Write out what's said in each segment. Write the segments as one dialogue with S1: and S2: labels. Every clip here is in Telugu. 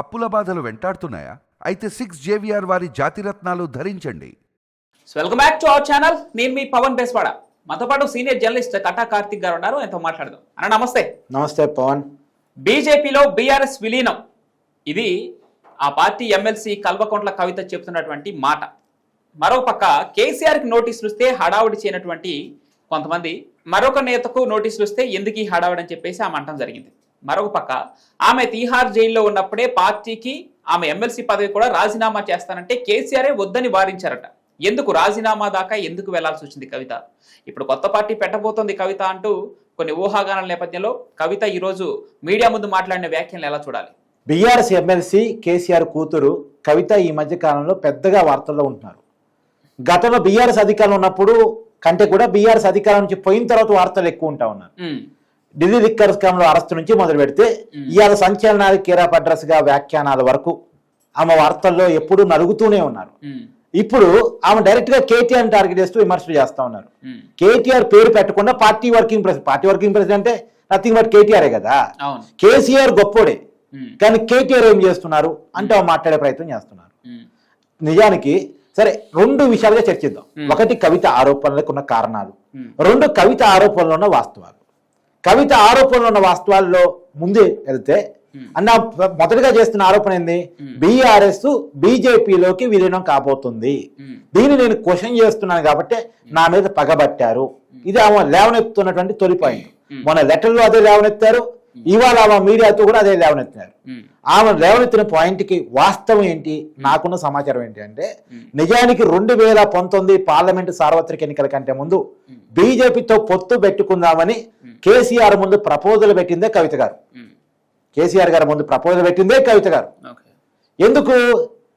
S1: అప్పుల బాధలు వెంటాడుతున్నాయా? అయితే సిక్స్ జేవిఆర్ వారి జాతిరత్నాలు ధరించండి.
S2: So welcome back to our channel నేను మీ పవన్ బేస్వాడ. మనతో పాటు సీనియర్ జర్నలిస్ట్ కటా కార్తిక్ గారు ఉన్నారు. ఆయనతో మాట్లాడదాం. అన్న నమస్తే.
S3: నమస్తే పవన్.
S2: బీజేపీలో బీఆర్ఎస్ విలీనం. ఇది ఆ పార్టీ ఎమ్మెల్సీ కల్వకుంట్ల కవిత చెప్తున్నటువంటి మాట. మరో పక్క కేసీఆర్కి నోటీసులు ఇస్తే హడావుడి చేయనటువంటి కొంతమంది మరొక నేతకు నోటీసులు ఇస్తే ఎందుకు ఈ హడావుడి అని చెప్పేసి ఆమె అంటం జరిగింది. మరొక పక్క ఆమె తీహార్ జైల్లో ఉన్నప్పుడే పార్టీకి ఆమె ఎమ్మెల్సీ పదవి కూడా రాజీనామా చేస్తానంటే కేసీఆరే వద్దని వారించారట. ఎందుకు రాజీనామా దాకా ఎందుకు వెళ్ళాల్సి వచ్చింది కవిత? ఇప్పుడు కొత్త పార్టీ పెట్టబోతోంది కవిత అంటూ కొన్ని ఊహాగానాల నేపథ్యంలో కవిత ఈరోజు మీడియా ముందు మాట్లాడిన వ్యాఖ్యలను ఎలా చూడాలి?
S3: బీఆర్ఎస్ ఎమ్మెల్సీ కేసీఆర్ కూతురు కవిత ఈ మధ్య కాలంలో పెద్దగా వార్తల్లో ఉంటున్నారు. గతంలో బీఆర్ఎస్ అధికారంలో ఉన్నప్పుడు కంటే కూడా బీఆర్ఎస్ అధికారం నుంచి పోయిన తర్వాత వార్తలు ఎక్కువ ఉంటా ఉన్నారు. ఢిల్లీ లిక్కర్ స్కామ్లో అరెస్ట్ నుంచి మొదలు పెడితే. ఇవాళ సంచలనాలు కీరాప్ అడ్రస్గా వ్యాఖ్యానాల వరకు ఆమె వార్తల్లో ఎప్పుడూ నలుగుతూనే ఉన్నారు. ఇప్పుడు ఆమె డైరెక్ట్గా కేటీఆర్ టార్గెట్ చేస్తూ విమర్శలు చేస్తా ఉన్నారు. కేటీఆర్ పేరు పెట్టకుండా party working president party working president అంటే నథింగ్ బట్ కేటీఆరే కదా? కేసీఆర్ గొప్పోడే. కానీ కేటీఆర్ ఏం చేస్తున్నారు? అంటే ఆమె మాట్లాడే ప్రయత్నం చేస్తున్నారు. నిజానికి సరే రెండు విషయాలుగా చర్చిద్దాం. ఒకటి కవిత ఆరోపణలకు ఉన్న కారణాలు. రెండు కవిత ఆరోపణలో ఉన్న వాస్తవాలు. కవిత ఆరోపణలో ఉన్న వాస్తవాల్లో ముందు వెళ్తే. అన్న మొదటగా చేస్తున్న ఆరోపణ ఏంది. బీఆర్ఎస్ బీజేపీలోకి విలీనం కాబోతుంది. దీన్ని నేను క్వశ్చన్ చేస్తున్నాను కాబట్టి నా మీద పగబట్టారు. ఇది ఆమె లేవనెత్తుతున్నటువంటి తొలి పాయింట్. మొన్న లెటర్లో అదే లేవనెత్తారు. ఇవాళ ఆమె మీడియాతో కూడా అదే లేవనెత్తారు. ఆమె లేవనెత్తిన పాయింట్కి వాస్తవం ఏంటి? నాకున్న సమాచారం ఏంటి అంటే. నిజానికి రెండు వేల పంతొమ్మిది పార్లమెంటు సార్వత్రిక ఎన్నికల కంటే ముందు. బీజేపీతో పొత్తు పెట్టుకుందామని. కేసీఆర్ ముందు ప్రపోజల్ పెట్టిందే కవిత గారు. కేసీఆర్ గారి ముందు ప్రపోజల్ పెట్టిందే కవిత గారు. ఎందుకు?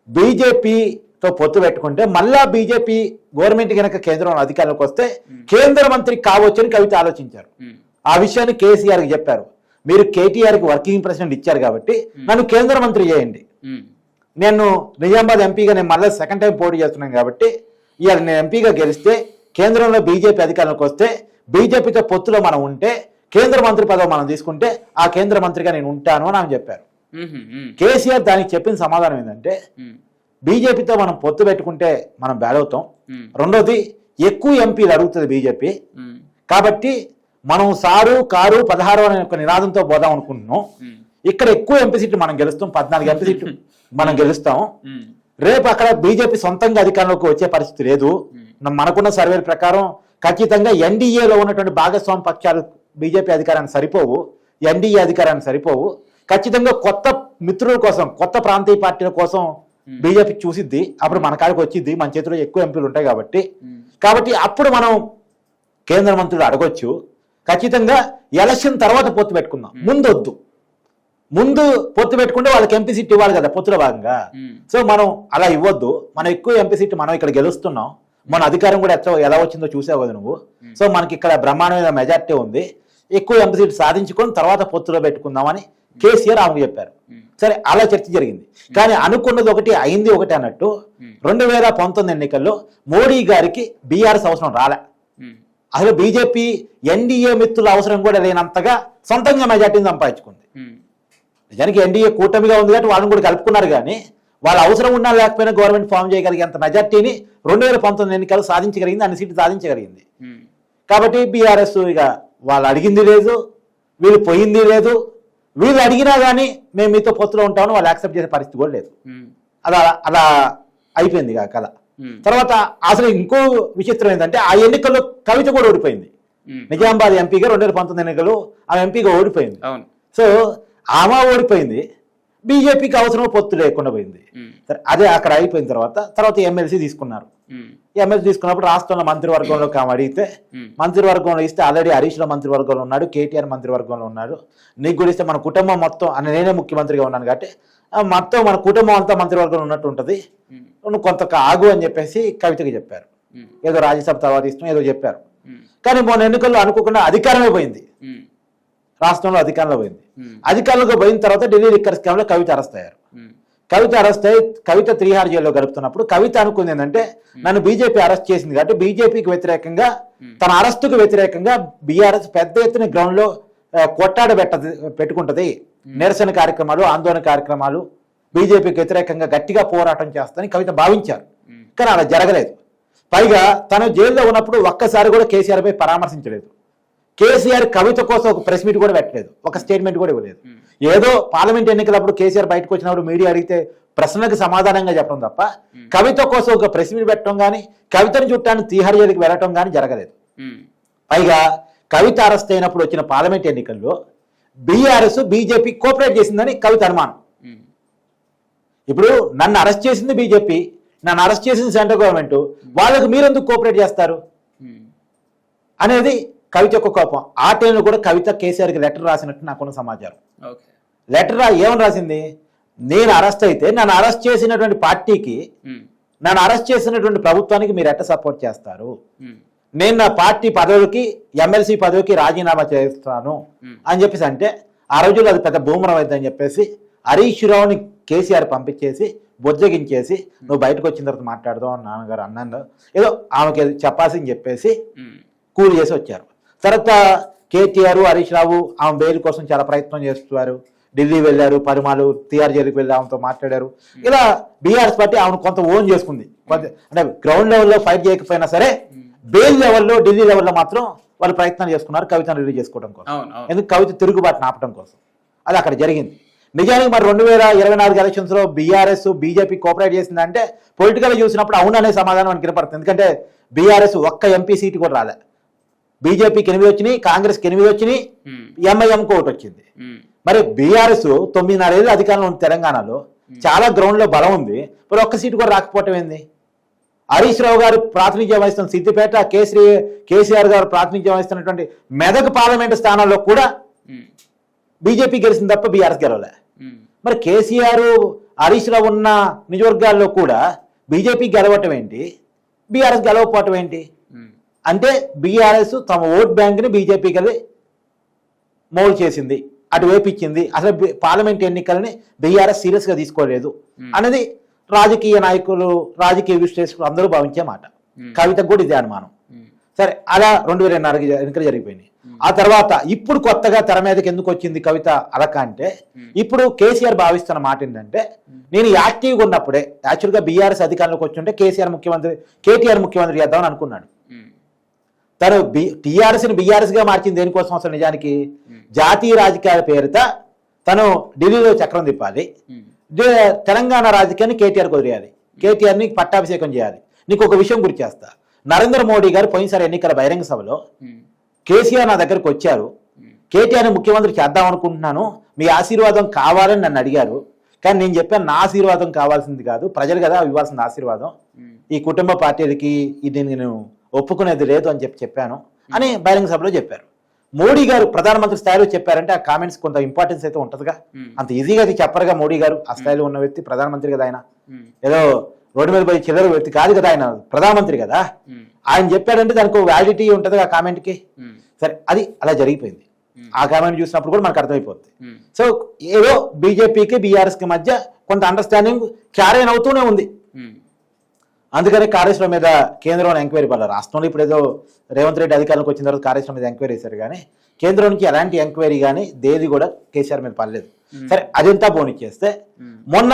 S3: బీజేపీతో పొత్తు పెట్టుకుంటే మళ్ళా బీజేపీ గవర్నమెంట్ కనుక కేంద్రంలో అధికారంలోకి వస్తే కేంద్ర మంత్రి కావచ్చని కవిత ఆలోచించారు. ఆ విషయాన్ని కేసీఆర్కి చెప్పారు. మీరు కేటీఆర్కి వర్కింగ్ ప్రెసిడెంట్ ఇచ్చారు కాబట్టి నన్ను కేంద్ర మంత్రి చేయండి. నేను నిజామాబాద్ ఎంపీగా నేను మళ్ళీ సెకండ్ టైం పోటీ చేస్తున్నాను కాబట్టి ఇవాళ నేను ఎంపీగా గెలిస్తే కేంద్రంలో బీజేపీ అధికారంలోకి వస్తే బీజేపీతో పొత్తులో మనం ఉంటే కేంద్ర మంత్రి పదవి మనం తీసుకుంటే ఆ కేంద్ర మంత్రిగా నేను ఉంటాను అని ఆమె చెప్పారు. కేసీఆర్ దానికి చెప్పిన సమాధానం ఏంటంటే బీజేపీతో మనం పొత్తు పెట్టుకుంటే మనం బ్యాడ్ అవుతాం. రెండోది ఎక్కువ ఎంపీలు అడుగుతుంది బీజేపీ. కాబట్టి మనం సారు కారు పదహారు అనే ఒక నినాదంతో పోదాం అనుకుంటున్నాం. ఇక్కడ ఎక్కువ ఎంపీ సీట్లు మనం గెలుస్తాం పద్నాలుగు ఎంపీ సీట్లు మనం గెలుస్తాం. రేపు అక్కడ బీజేపీ సొంతంగా అధికారంలోకి వచ్చే పరిస్థితి లేదు. మనకున్న సర్వేల ప్రకారం ఖచ్చితంగా ఎన్డీఏలో ఉన్నటువంటి భాగస్వామి పక్షాలు బీజేపీ అధికారానికి సరిపోవు ఎన్డీఏ అధికారానికి సరిపోవు. ఖచ్చితంగా కొత్త మిత్రుల కోసం కొత్త ప్రాంతీయ పార్టీల కోసం బీజేపీ చూసిద్ది అప్పుడు మన కాడికి వచ్చిద్ది మన చేతిలో ఎక్కువ ఎంపీలు ఉంటాయి కాబట్టి. కాబట్టి అప్పుడు మనం కేంద్ర మంత్రులు అడగొచ్చు. ఖచ్చితంగా ఎలక్షన్ తర్వాత పొత్తు పెట్టుకుందాం. ముందు వద్దు ముందు పొత్తు పెట్టుకుంటే వాళ్ళకి ఎంపీ సీట్ ఇవ్వాలి కదా పొత్తులో భాగంగా. సో మనం అలా ఇవ్వద్దు. మనం ఎక్కువ ఎంపీ సీట్ మనం ఇక్కడ గెలుస్తున్నాం. మన అధికారం కూడా ఎట్లా ఎలా వచ్చిందో చూసావు కదా నువ్వు? సో మనకి ఇక్కడ బ్రహ్మాండమైన మెజార్టీ ఉంది. ఎక్కువ ఎంపీ సీట్ సాధించుకొని తర్వాత పొత్తులో పెట్టుకుందామని కేసీఆర్ ఆమెకు చెప్పారు. సరే అలా చర్చ జరిగింది. కానీ అనుకున్నది ఒకటి అయింది ఒకటి అన్నట్టు రెండు వేల పంతొమ్మిది ఎన్నికల్లో మోడీ గారికి బీఆర్ఎస్ అవసరం రాలే. అసలు బీజేపీ ఎన్డీఏ మిత్రుల అవసరం కూడా లేనంతగా సొంతంగా మెజార్టీని సంపాదించుకుంది. నిజానికి ఎన్డీఏ కూటమిగా ఉంది కాబట్టి వాళ్ళని కూడా కలుపుకున్నారు కానీ వాళ్ళ అవసరం ఉన్నా లేకపోయినా గవర్నమెంట్ ఫామ్ చేయగలిగేంత మెజార్టీని రెండు వేల పంతొమ్మిది ఎన్నికలు సాధించగలిగింది అన్ని సీట్లు సాధించగలిగింది. కాబట్టి బీఆర్ఎస్ ఇక వాళ్ళు అడిగింది లేదు వీళ్ళు పోయింది లేదు. వీళ్ళు అడిగినా కానీ మేము మీతో పొత్తులో ఉంటామని వాళ్ళు యాక్సెప్ట్ చేసే పరిస్థితి కూడా లేదు. అలా అలా అయిపోయింది ఇక కథ. తర్వాత అసలు ఇంకో విచిత్రం ఏంటంటే ఆ ఎన్నికల్లో కవిత కూడా ఓడిపోయింది. నిజామాబాద్ ఎంపీగా రెండు వేల పంతొమ్మిది ఎన్నికలు ఆ ఎంపీగా ఓడిపోయింది. సో ఆమె ఓడిపోయింది. బీజేపీకి అవసరం పొత్తు లేకుండా పోయింది. అదే అక్కడ అయిపోయిన తర్వాత తర్వాత ఎమ్మెల్సీ తీసుకున్నారు. ఎమ్మెల్సీ తీసుకున్నప్పుడు రాష్ట్రంలో మంత్రివర్గంలోకి ఆమె అడిగితే మంత్రివర్గంలో ఇస్తే ఆల్రెడీ హరీష్ రావు మంత్రివర్గంలో ఉన్నాడు కేటీఆర్ మంత్రివర్గంలో ఉన్నాడు నీకు కూడా ఇస్తే మన కుటుంబం మొత్తం అని నేనే ముఖ్యమంత్రిగా ఉన్నాను కాబట్టి మొత్తం మన కుటుంబం అంతా మంత్రివర్గంలో ఉన్నట్టు ఉంటుంది. నువ్వు కొంత ఆగు అని చెప్పేసి కవితకి చెప్పారు. ఏదో రాజ్యసభ తర్వాత ఇష్టం ఏదో చెప్పారు. కానీ మొన్న ఎన్నికల్లో అనుకోకుండా అధికారమే పోయింది. రాష్ట్రంలో అధికారంలో పోయింది. అధికారంలోకి పోయిన తర్వాత ఢిల్లీ లిక్కర్ స్కామ్లో కవిత అరెస్ట్ అయ్యారు.
S2: ఉమ్,
S3: కవిత అరెస్ట్ అయ్యి కవిత త్రీహార్ జైల్లో గడుపుతున్నప్పుడు కవిత అనుకుంది ఏంటంటే నన్ను బీజేపీ అరెస్ట్ చేసింది కాబట్టి బీజేపీకి వ్యతిరేకంగా తన అరెస్టుకు వ్యతిరేకంగా బీఆర్ఎస్ పెద్ద ఎత్తున గ్రౌండ్లో కొట్టాడ పెట్ట పెట్టుకుంటది. నిరసన కార్యక్రమాలు ఆందోళన కార్యక్రమాలు బీజేపీకి వ్యతిరేకంగా గట్టిగా పోరాటం చేస్తానని కవిత భావించారు. కానీ అలా జరగలేదు. పైగా తను జైల్లో ఉన్నప్పుడు ఒక్కసారి కూడా కేసీఆర్ పై పరామర్శించలేదు. కేసీఆర్ కవిత కోసం ఒక ప్రెస్ మీట్ కూడా పెట్టలేదు ఒక స్టేట్మెంట్ కూడా ఇవ్వలేదు
S2: ఉమ్.
S3: ఏదో పార్లమెంట్ ఎన్నికలప్పుడు కేసీఆర్ బయటకు వచ్చినప్పుడు మీడియా అడిగితే ప్రశ్నలకు సమాధానంగా చెప్పడం తప్ప కవిత కోసం ఒక ప్రెస్ మీట్ పెట్టడం కానీ కవితను చుట్టాన్ని తీహార్ జైలుకి వెళ్ళటం కానీ జరగలేదు
S2: ఉమ్.
S3: పైగా కవిత అరెస్ట్ అయినప్పుడు వచ్చిన పార్లమెంట్ ఎన్నికల్లో బీఆర్ఎస్ బీజేపీ కోఆపరేట్ చేసిందని కవిత అనుమానం. ఇప్పుడు నన్ను అరెస్ట్ చేసింది బీజేపీ నన్ను అరెస్ట్ చేసింది సెంట్రల్ గవర్నమెంట్ వాళ్ళకు మీరెందుకు కోఆపరేట్ చేస్తారు. అనేది కవిత యొక్క కోపం. ఆ టైంలో కూడా కవిత కేసీఆర్కి లెటర్ రాసినట్టు నాకున్న సమాచారం. లెటర్ రా ఏమని రాసింది? నేను అరెస్ట్ అయితే నన్ను అరెస్ట్ చేసినటువంటి పార్టీకి. నన్ను అరెస్ట్ చేసినటువంటి ప్రభుత్వానికి మీరు ఎట్ట సపోర్ట్ చేస్తారు. నేను నా పార్టీ పదవికి ఎమ్మెల్సీ పదవికి రాజీనామా చేస్తాను. అని చెప్పేసి అంటే ఆ రోజుల్లో అది పెద్ద భూమరం అవుతుందని చెప్పేసి హరీష్ రావుని కేసీఆర్ పంపించేసి బొజ్జగించేసి నువ్వు బయటకు వచ్చిన తర్వాత మాట్లాడదాం నాన్నగారు అన్నాను. ఏదో ఆమెకి చెప్పాల్సింది చెప్పేసి. కూల్ చేసి వచ్చారు. తర్వాత కేటీఆర్ హరీష్ రావు ఆమె బెయిల్ కోసం చాలా ప్రయత్నం చేస్తున్నారు. ఢిల్లీ వెళ్ళారు పరిమాలు టీఆర్ జైలుకి వెళ్ళి ఆమెతో మాట్లాడారు. ఇలా బీఆర్ఎస్ పార్టీ ఆమెను కొంత ఓన్ చేసుకుంది. కొంత అంటే గ్రౌండ్ లెవెల్లో ఫైట్ చేయకపోయినా సరే బెయిల్ లెవెల్లో ఢిల్లీ లెవెల్లో మాత్రం వాళ్ళు ప్రయత్నాలు చేసుకున్నారు కవితను రిలీజ్ చేసుకోవడం కోసం. ఎందుకు కవిత తిరుగుబాటును ఆపడం కోసం? అది అక్కడ జరిగింది. నిజానికి మరి రెండు వేల ఇరవై నాలుగు ఎలక్షన్స్లో బీఆర్ఎస్ బీజేపీ కోఆపరేట్ చేసిందంటే పొలిటికల్ చూసినప్పుడు అవుననే సమాధానం మనకి వినపడుతుంది. ఎందుకంటే బీఆర్ఎస్ ఒక్క ఎంపీ సీటు కూడా రాలే. బీజేపీకి ఎనిమిది వచ్చినాయి కాంగ్రెస్కి ఎనిమిది వచ్చినాయి. ఎంఐఎంకి ఒకటి వచ్చింది
S2: ఉమ్.
S3: మరి బీఆర్ఎస్ తొమ్మిదిన్నరేళ్ళు అధికారంలో ఉంది తెలంగాణలో చాలా గ్రౌండ్లో బలం ఉంది మరి ఒక్క సీటు కూడా రాకపోవటం ఏంది హరీష్ రావు గారు ప్రాతినిధ్యం వహిస్తున్న సిద్దిపేట కేసీ కేసీఆర్ గారు ప్రాతినిధ్యం వహిస్తున్నటువంటి మెదక్ పార్లమెంటు స్థానాల్లో కూడా. బీజేపీ గెలిచింది తప్ప బీఆర్ఎస్ గెలవలే. మరి కేసీఆర్ హరీష్ రావు ఉన్న నియోజకవర్గాల్లో కూడా బీజేపీ గెలవటం ఏంటి బీఆర్ఎస్ గెలవకపోవటం ఏంటి. అంటే బీఆర్ఎస్ తమ ఓట్ బ్యాంక్ని బీజేపీకి వెళ్ళి మౌల్ చేసింది. అటువైపు ఇచ్చింది. అసలు పార్లమెంట్ ఎన్నికల్ని బీఆర్ఎస్ సీరియస్గా తీసుకోలేదు. అనేది రాజకీయ నాయకులు రాజకీయ విశ్లేషకులు అందరూ భావించే మాట. కవితకు కూడా ఇదే అనుమానం. సరే అలా రెండు వేల నాలుగు ఎన్నికలు జరిగిపోయినాయి. ఆ తర్వాత ఇప్పుడు కొత్తగా తెర మీదకి ఎందుకు వచ్చింది కవిత అలక అంటే ఇప్పుడు కేసీఆర్ భావిస్తున్న మాట ఏంటంటే నేను యాక్టివ్గా ఉన్నప్పుడే యాక్చువల్గా బీఆర్ఎస్ అధికారంలోకి వచ్చి ఉంటే కేసీఆర్ ముఖ్యమంత్రి కేటీఆర్ ముఖ్యమంత్రి చేద్దామని అనుకున్నాడు. తను బి టీఆర్ఎస్ని బీఆర్ఎస్గా మార్చింది దేనికోసం అసలు నిజానికి? జాతీయ రాజకీయాల పేరిట తను ఢిల్లీలో చక్రం తిప్పాలి. తెలంగాణ రాజకీయాన్ని కేటీఆర్ కుదిరేయాలి. కేటీఆర్ని పట్టాభిషేకం చేయాలి. నీకు ఒక విషయం గుర్తు చేస్తా. నరేంద్ర మోడీ గారు పోయినసారి ఎన్నికల బహిరంగ సభలో. కేసీఆర్ నా దగ్గరకు వచ్చారు. కేటీఆర్ని ముఖ్యమంత్రి చేద్దాం అనుకుంటున్నాను. మీ ఆశీర్వాదం కావాలని నన్ను అడిగారు. కానీ నేను చెప్పాను నా ఆశీర్వాదం కావాల్సింది కాదు. ప్రజలు కదా ఇవ్వాల్సింది ఆశీర్వాదం. ఈ కుటుంబ పార్టీలకి ఇది నేను ఒప్పుకునేది లేదు అని చెప్పి చెప్పాను అని బహిరంగ సభలో చెప్పారు మోడీ గారు ప్రధానమంత్రి స్థాయిలో చెప్పారంటే ఆ కామెంట్స్ కొంత ఇంపార్టెన్స్ అయితే ఉంటుందిగా. అంత ఈజీగా అది చెప్పరుగా మోడీ గారు ఆ స్థాయిలో ఉన్న వ్యక్తి ప్రధానమంత్రి కదా ఆయన. ఏదో రోడ్డు మీద పోయి చిల్లర వ్యక్తి కాదు కదా ఆయన ప్రధానమంత్రి కదా. ఆయన చెప్పాడంటే దానికి వ్యాలిడిటీ ఉంటుంది ఆ కామెంట్కి. సరే అది అలా జరిగిపోయింది. ఆ కామెంట్ చూసినప్పుడు కూడా మనకు అర్థమైపోతుంది
S2: ఉమ్.
S3: సో ఏదో బీజేపీకి బీఆర్ఎస్కి మధ్య కొంత అండర్స్టాండింగ్ క్యారియన్ అవుతూనే ఉంది. అందుకని కాళేశ్వరం మీద కేంద్రంలో ఎంక్వైరీ పడారు రాష్ట్రంలో ఇప్పుడు ఏదో రేవంత్ రెడ్డి అధికారంలోకి వచ్చిన తర్వాత కాళేశ్వరం మీద ఎంక్వైరీ చేశారు కానీ కేంద్రం నుంచి ఎలాంటి ఎంక్వైరీ కానీ దేది కూడా కేసీఆర్ మీద పడలేదు. సరే అదంతా పోనిచ్చేస్తే మొన్న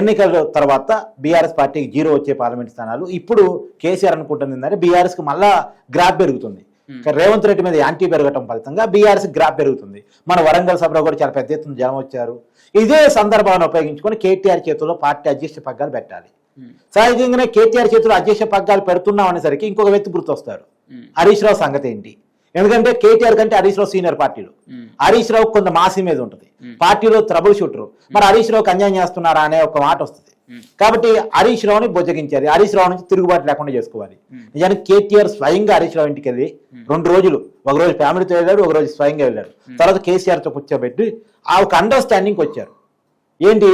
S3: ఎన్నికల తర్వాత బీఆర్ఎస్ పార్టీకి జీరో వచ్చే పార్లమెంట్ స్థానాలు ఇప్పుడు కేసీఆర్ అనుకుంటుంది ఏంటంటే బీఆర్ఎస్కి మళ్ళా గ్రాఫ్ పెరుగుతుంది. రేవంత్ రెడ్డి మీద యాంటీ పెరగటం ఫలితంగా బీఆర్ఎస్ గ్రాఫ్ పెరుగుతుంది. మన వరంగల్ సభలో కూడా చాలా పెద్ద ఎత్తున జనం వచ్చారు. ఇదే సందర్భాన్ని ఉపయోగించుకొని కేటీఆర్ చేతుల్లో పార్టీ అధ్యక్ష పగ్గాలు పెట్టాలి. సహజంగానే కేటీఆర్ చేతుల్లో అధ్యక్ష పగ్గాలు పెడుతున్నాం అనేసరికి ఇంకొక వ్యక్తి గుర్తొస్తారు. హరీష్ రావు సంగతి ఏంటి? ఎందుకంటే కేటీఆర్ కంటే హరీష్ రావు సీనియర్ పార్టీలో. హరీష్ రావు కొంత మాసి మీద ఉంటుంది. పార్టీలో ట్రబుల్ షూటరు మరి హరీష్ రావుకి అన్యాయం చేస్తున్నారా అనే ఒక మాట వస్తుంది. కాబట్టి హరీష్ రావుని బొజ్జగించాలి హరీష్ రావు నుంచి తిరుగుబాటు లేకుండా చేసుకోవాలి. నిజానికి కేటీఆర్ స్వయంగా హరీష్ రావు ఇంటికి వెళ్ళి రెండు రోజులు ఒక రోజు ఫ్యామిలీతో వెళ్ళాడు ఒక రోజు స్వయంగా వెళ్ళాడు. తర్వాత కేసీఆర్తో కూర్చోబెట్టి ఆ ఒక అండర్స్టాండింగ్ వచ్చారు. ఏంటి?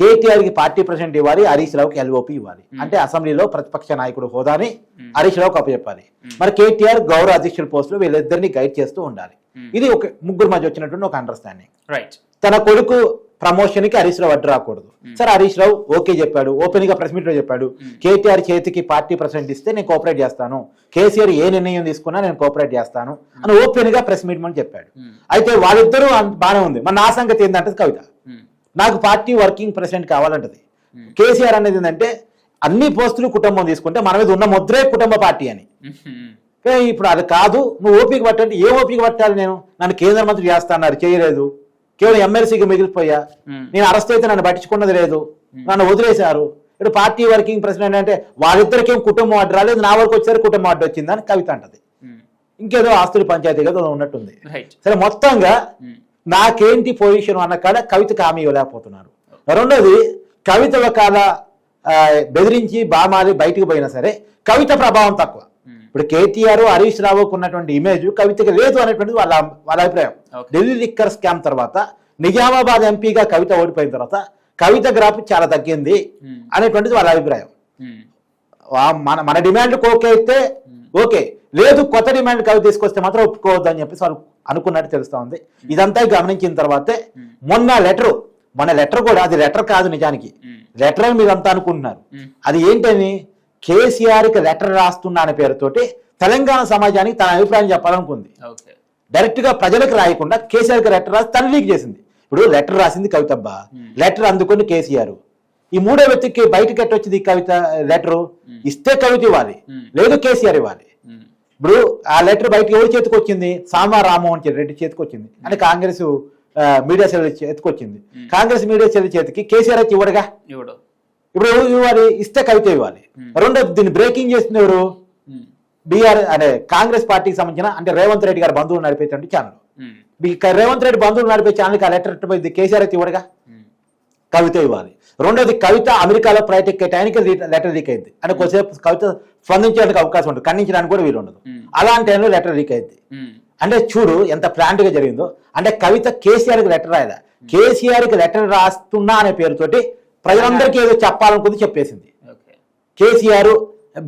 S3: కేటీఆర్కి పార్టీ ప్రెసిడెంట్ ఇవ్వాలి హరీష్ రావుకి ఎల్ఓపి ఇవ్వాలి. అంటే అసెంబ్లీలో ప్రతిపక్ష నాయకుడు హోదాని హరీష్ రావుకి అప్పచెప్పాలి. మరి కేటీఆర్ గౌరవ అధ్యక్షుల పోస్టులో వీళ్ళిద్దరిని గైడ్ చేస్తూ ఉండాలి. ఇది ఒక ముగ్గురు మధ్య వచ్చినటువంటి ఒక అండర్స్టాండింగ్
S2: రైట్
S3: తన కొడుకు ప్రమోషన్కి హరీష్ రావు అడ్డు రాకూడదు. సరే హరీష్ రావు ఓకే చెప్పాడు ఓపెన్గా ప్రెస్ మీట్లో చెప్పాడు కేటీఆర్ చేతికి పార్టీ ప్రెసిడెంట్ ఇస్తే నేను కోఆపరేట్ చేస్తాను. కేసీఆర్ ఏ నిర్ణయం తీసుకున్నా నేను కోఆపరేట్ చేస్తాను అని ఓపెన్గా ప్రెస్ మీట్ అని చెప్పాడు. అయితే వాళ్ళిద్దరూ బానే ఉంది. మరి నా సంగతి ఏంటంటే కవిత. నాకు పార్టీ వర్కింగ్ ప్రెసిడెంట్ కావాలంటది. కేసీఆర్ అనేది ఏంటంటే అన్ని పోస్టులు కుటుంబం తీసుకుంటే మన మీద ఉన్న ముద్రే కుటుంబ పార్టీ అని. ఇప్పుడు అది కాదు నువ్వు ఓపిక పట్టండి. ఏ ఓపిక పట్టాలి నేను? నన్ను కేంద్ర మంత్రి చేస్తా అన్నారు చేయలేదు. కేవలం ఎమ్మెల్సీకి మిగిలిపోయా. నేను అరెస్ట్ అయితే నన్ను పట్టించుకున్నది లేదు. నన్ను వదిలేశారు. ఇప్పుడు పార్టీ వర్కింగ్ ప్రెసిడెంట్ అంటే వాళ్ళిద్దరికేం కుటుంబం అడ్డు రాలేదు నా వరకు వచ్చారు కుటుంబం అడ్డు వచ్చిందని కవిత అంటది. ఇంకేదో ఆస్తుల పంచాయతీ కదా ఉన్నట్టుంది సరే మొత్తంగా. నాకేంటి పొజిషన్ అన్న కాడ కవితకు హామీ ఇవ్వలేకపోతున్నారు. రెండోది కవిత ఒకవేళ బెదిరించి బామాలి బయటికి పోయినా సరే కవిత ప్రభావం తక్కువ. ఇప్పుడు కేటీఆర్ హరీష్ రావుకు ఉన్నటువంటి ఇమేజ్ కవితకి లేదు అనేటువంటిది వాళ్ళ వాళ్ళ అభిప్రాయం. ఢిల్లీ లిక్కర్ స్కామ్ తర్వాత నిజామాబాద్ ఎంపీగా కవిత ఓడిపోయిన తర్వాత కవిత గ్రాఫ్ చాలా తగ్గింది. అనేటువంటిది వాళ్ళ అభిప్రాయం. మన మన డిమాండ్ ఓకే అయితే ఓకే. లేదు కొత్త డిమాండ్ కవి తీసుకొస్తే మాత్రం ఒప్పుకోవద్దు అని చెప్పేసి వాళ్ళు అనుకున్నట్టు తెలుస్తా ఉంది. ఇదంతా గమనించిన తర్వాతే మొన్న లెటర్ మొన్న లెటర్ కూడా అది లెటర్ కాదు నిజానికి. లెటర్ అని మీరు అంతా అనుకుంటున్నారు. అది ఏంటని? కేసీఆర్కి లెటర్ రాస్తున్నా అనే పేరుతోటి తెలంగాణ సమాజానికి తన అభిప్రాయం చెప్పాలనుకుంది. డైరెక్ట్గా ప్రజలకు రాయకుండా కేసీఆర్కి లెటర్ రాసి తను లీక్ చేసింది. ఇప్పుడు లెటర్ రాసింది కవితబ్బ. లెటర్ అందుకుని కేసీఆర్. ఈ మూడో వ్యక్తికి బయటకి ఎట్టొచ్చింది ఈ కవిత లెటర్? ఇస్తే కవిత ఇవ్వాలి. లేదు కేసీఆర్ ఇవ్వాలి. ఇప్పుడు ఆ లెటర్ బయటకి ఎవరి చేతికి వచ్చింది? సామా రామ్మోహన్ రెడ్డి చేతికి వచ్చింది. అంటే కాంగ్రెస్ ఆ, మీడియా సెల్ చేతికి వచ్చింది. కాంగ్రెస్ మీడియా సెల్ చేతికి కేసీఆర్ వచ్చి ఇవ్వడుగా?
S2: ఇవ్వడు.
S3: ఇప్పుడు ఎవరు ఇవ్వాలి? ఇస్తే కవిత ఇవ్వాలి. రెండో దీన్ని బ్రేకింగ్ చేస్తుంది ఎవరు. బీఆర్ అనే కాంగ్రెస్ పార్టీకి సంబంధించిన అంటే రేవంత్ రెడ్డి గారు బంధువులు నడిపేటువంటి ఛానల్ రేవంత్ రెడ్డి బంధువులు నడిపే ఛానల్కి ఆ లెటర్ కేసీఆర్ అయితే ఇవ్వడుగా. కవిత ఇవ్వాలి. రెండోది కవిత అమెరికాలో ఎక్కే టైంకి లెటర్ లీక్ అయింది. అంటే కొద్దిసేపు కవిత స్పందించడానికి అవకాశం ఉంటుంది. ఖండించడానికి కూడా వీలు ఉండదు. అలాంటి టైంలో లెటర్ లీక్ అయింది. అంటే చూడు ఎంత ప్లాంట్గా జరిగిందో. అంటే కవిత కేసీఆర్కి లెటర్ రాయదా కేసీఆర్కి లెటర్ రాస్తున్నా అనే పేరుతోటి ప్రజలందరికీ ఏదో చెప్పాలనుకుంది చెప్పేసింది. కేసీఆర్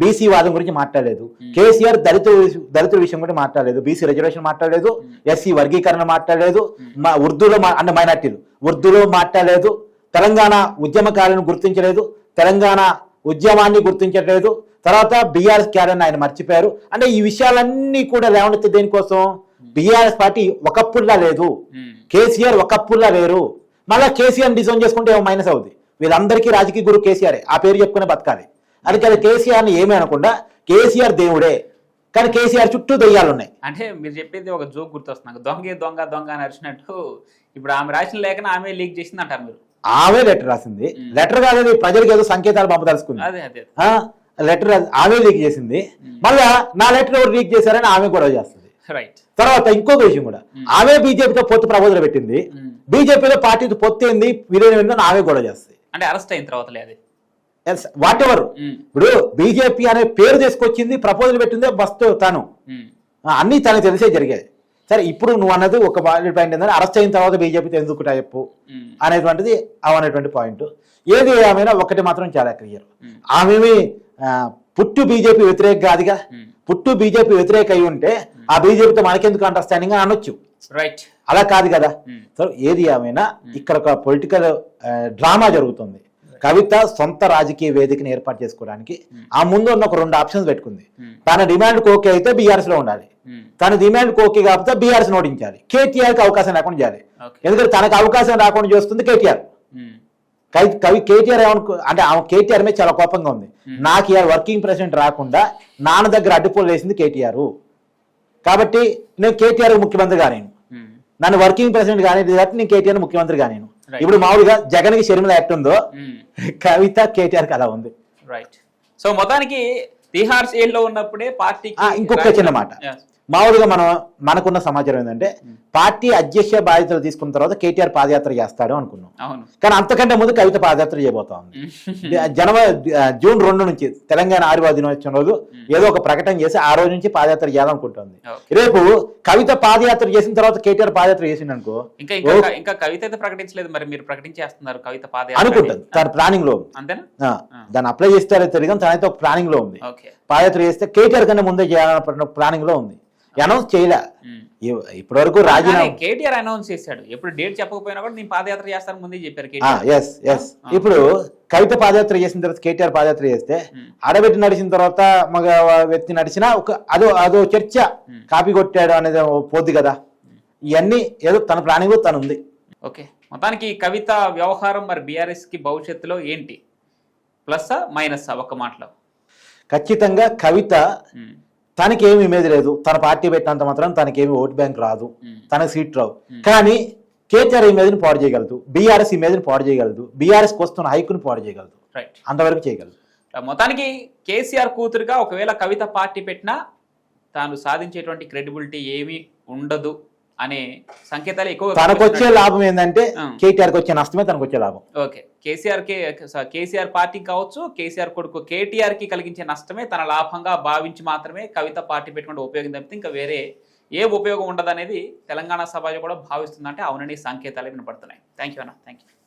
S3: బీసీ వాదం గురించి మాట్లాడలేదు. కేసీఆర్ దళిత దళితుల విషయం గురించి మాట్లాడలేదు. బీసీ రిజర్వేషన్ మాట్లాడలేదు. ఎస్సీ వర్గీకరణ మాట్లాడలేదు. మా ఉర్దూలో అంటే మైనార్టీలు. ఉర్దూలో మాట్లాడలేదు. తెలంగాణ ఉద్యమకారులను గుర్తించలేదు తెలంగాణ ఉద్యమాన్ని గుర్తించట్లేదు. తర్వాత బీఆర్ఎస్ క్యాడర్ ఆయన మర్చిపోయారు. అంటే ఈ విషయాలన్నీ కూడా లేవనెత్తే దేనికోసం? బీఆర్ఎస్ పార్టీ ఒకప్పుడులా లేదు. కేసీఆర్ ఒకప్పుడులా లేరు. మళ్ళా కేసీఆర్ డిజైన్ చేసుకుంటే ఏమో మైనస్ అవుద్ది. వీళ్ళందరికీ రాజకీయ గురు కేసీఆర్. ఆ పేరు చెప్పుకునే బతకాలి. అందుకని కేసీఆర్ని ఏమీ అనకుండా కేసీఆర్ దేవుడే. కానీ కేసీఆర్ చుట్టూ దెయ్యాలు ఉన్నాయి.
S2: అంటే మీరు చెప్పేది ఒక జోక్ గుర్తొస్తుంది నాకు. దొంగే దొంగ దొంగ అని అరిచినట్టు ఇప్పుడు ఆమె రాసిన లేఖన ఆమె లీక్ చేసింది అంటారు మీరు.
S3: ఆమె లెటర్ రాసింది. లెటర్ కాదు ప్రజలకు ఏదో సంకేతాలు పంపదలుచుకుంది. లెటర్ ఆమె లీక్ చేసింది. మళ్ళా నా లెటర్ ఎవరు లీక్ చేశారని ఆమె గొడవ చేస్తుంది. తర్వాత ఇంకొక విషయం కూడా. ఆమె బీజేపీతో పొత్తు ప్రబోధన పెట్టింది. బీజేపీలో పార్టీతో పొత్తు ఏంది? విలీనం ఆమె గొడవ చేస్తుంది.
S2: అంటే అరెస్ట్ అయిన తర్వాతలే అది.
S3: What ever. ఇప్పుడు బీజేపీ అనే పేరు తీసుకొచ్చింది ప్రపోజల్ పెట్టిందే బస్తు తాను. అన్నీ తనకు తెలిసే జరిగాయి. సరే ఇప్పుడు నువ్వు అన్నది ఒక పాయింట్ ఏంటంటే అరెస్ట్ అయిన తర్వాత బీజేపీతో ఎందుకు చెప్పు. అనేటువంటిది అనేటువంటి పాయింట్ ఏది ఏమైనా ఒకటి మాత్రం చాలా క్లియర్
S2: మ్మ్.
S3: ఆమెమి పుట్టు బీజేపీ వ్యతిరేక కాదుగా. పుట్టు బీజేపీ వ్యతిరేక అయి ఉంటే ఆ బీజేపీతో మనకెందుకు అండర్స్టాండింగ్ అని అనొచ్చు.
S2: రైట్
S3: అలా కాదు కదా. సో ఏది ఏమైనా ఇక్కడ ఒక పొలిటికల్ డ్రామా జరుగుతుంది. కవిత సొంత రాజకీయ వేదికని ఏర్పాటు చేసుకోవడానికి ఆ ముందు ఉన్న ఒక రెండు ఆప్షన్స్ పెట్టుకుంది.
S2: మ్మ్.
S3: తన డిమాండ్ ఓకే అయితే బీఆర్ఎస్లో ఉండాలి.
S2: మ్మ్.
S3: తన డిమాండ్ ఓకే కాకపోతే బీఆర్ఎస్ ఓడించాలి. కేటీఆర్కి అవకాశం రాకుండా చేయాలి. ఎందుకంటే తనకు అవకాశం రాకుండా చేస్తుంది కేటీఆర్. కవి కేటీఆర్ ఏమనుకో అంటే ఆమె కేటీఆర్ మీద చాలా కోపంగా ఉంది. నాకు ఇవాళ వర్కింగ్ ప్రెసిడెంట్ రాకుండా నాన్న దగ్గర అడ్డుపోలు వేసింది కేటీఆర్. కాబట్టి నేను కేటీఆర్ ముఖ్యమంత్రి
S2: మ్మ్.
S3: నన్ను వర్కింగ్ ప్రెసిడెంట్ కానీ కాబట్టి నేను కేటీఆర్ ముఖ్యమంత్రి
S2: Right.
S3: ఇప్పుడు మామూలుగా జగన్కి షర్మిల యాక్ట్ ఉందో
S2: మ్మ్.
S3: కవిత కేటీఆర్కి అలా ఉంది
S2: రైట్ సో మొత్తానికి తిహార్ జైల్లో ఉన్నప్పుడే పార్టీకి
S3: ఆ, ఇంకొక చిన్న మాట. మామూలుగా మనం మనకున్న సమాచారం ఏంటంటే పార్టీ అధ్యక్ష బాధ్యతలు తీసుకున్న తర్వాత కేటీఆర్ పాదయాత్ర చేస్తాడు అనుకున్నాం. కానీ అంతకంటే ముందు కవిత పాదయాత్ర చేయబోతా ఉంది. జనవరి జూన్ రెండు నుంచి తెలంగాణ ఆదివాసీ దినోత్సవం రోజు ఏదో ఒక ప్రకటన చేసి ఆ రోజు నుంచి పాదయాత్ర చేయాలనుకుంటుంది. రేపు కవిత పాదయాత్ర చేసిన తర్వాత కేటీఆర్ పాదయాత్ర చేసింది అనుకో
S2: ఇంకా కవిత అయితే ప్రకటించలేదు మరి మీరు ప్రకటించేస్తున్నారు కవిత పాదయాత్ర
S3: అనుకుంటుంది.
S2: అని.
S3: తన ప్లానింగ్లో
S2: అంతేనా?
S3: దాన్ని అప్లై చేస్తారో తెలియదు తనైతే ఒక ప్లానింగ్లో ఉంది పాదయాత్ర చేస్తే కేటీఆర్ కన్నా ముందే చేయాలన్న ప్లానింగ్లో ఉంది. అనౌన్స్ చేయలే. ఇప్పటి వరకు రాజీనామా
S2: కేటీఆర్ అనౌన్స్ చేశాడు. ఎప్పుడు డేట్ చెప్పకపోయినా కూడా నేను పాదయాత్ర చేస్తాను ముందే చెప్పారు
S3: ఎస్ ఎస్ ఇప్పుడు కవిత పాదయాత్ర చేసిన తర్వాత కేటీఆర్ పాదయాత్ర చేస్తే
S2: మ్మ్.
S3: ఆడబెట్టి నడిచిన తర్వాత మగ వ్యక్తి నడిచినా ఒక అదో అదో చర్చ కాపీ కొట్టాడు అనేది పోద్ది కదా. ఇవన్నీ ఏదో తన ప్లానింగ్ తను ఉంది
S2: ఓకే. మొత్తానికి కవిత వ్యవహారం మరి బీఆర్ఎస్కి భవిష్యత్తులో ఏంటి? ప్లస్ మైనస్ ఒక మాటలో.
S3: ఖచ్చితంగా కవిత తనకి ఏమి ఇమేజ్ లేదు. తన పార్టీ పెట్టినంత మాత్రం తనకి ఏమి ఓట్ బ్యాంక్ రాదు. తనకి సీట్ రావు. కానీ కేటీఆర్ ఇమేజ్ని పాడు చేయగలదు. బీఆర్ఎస్ ఇమేజ్ని పాడు చేయగలదు. బీఆర్ఎస్ వస్తున్న హైకుని పాడు చేయగలదు.
S2: రైట్
S3: అంతవరకు చేయగలదు.
S2: మొత్తానికి కేసీఆర్ కూతురుగా ఒకవేళ కవిత పార్టీ పెట్టినా తాను సాధించేటువంటి క్రెడిబిలిటీ ఏమీ ఉండదు. అనే సంకేతాలు ఎక్కువ
S3: తనకు వచ్చే లాభం ఏంటంటే. కేటీఆర్ వచ్చే నష్టమే తనకు వచ్చే లాభం.
S2: ఓకే. కేసీఆర్కి కేసీఆర్ పార్టీకి కావచ్చు కేసీఆర్ కొడుకు కేటీఆర్కి కలిగించే నష్టమే తన లాభంగా భావించి మాత్రమే కవిత పార్టీ పెట్టుకుంటే ఉపయోగం తప్పితే ఇంకా వేరే ఏ ఉపయోగం ఉండదనేది తెలంగాణ సమాజం కూడా భావిస్తుందంటే అవునని సంకేతాలు వినపడుతున్నాయి. థ్యాంక్ యూ అన్న. Thank you